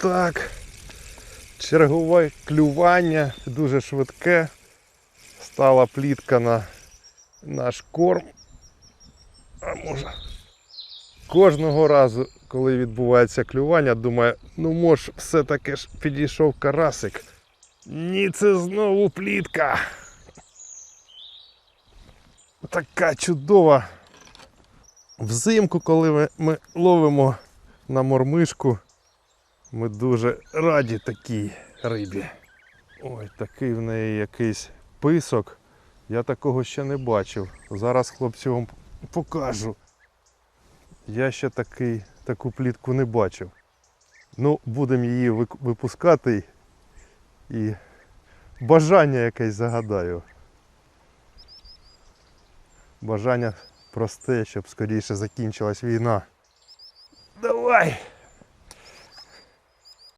так. Чергове клювання, дуже швидке. Стала плітка на наш корм. А може. Кожного разу, коли відбувається клювання, думаю, ну може все-таки ж підійшов карасик. Ні, це знову плітка. Така чудова. Взимку, коли ми, ми ловимо на мормишку, ми дуже раді такій рибі. Ой, такий в неї якийсь писок. Я такого ще не бачив. Зараз хлопцю вам покажу. Я ще такий, таку плітку не бачив. Ну, будемо її випускати і бажання якесь загадаю. Бажання просте, щоб скоріше закінчилась війна. Давай!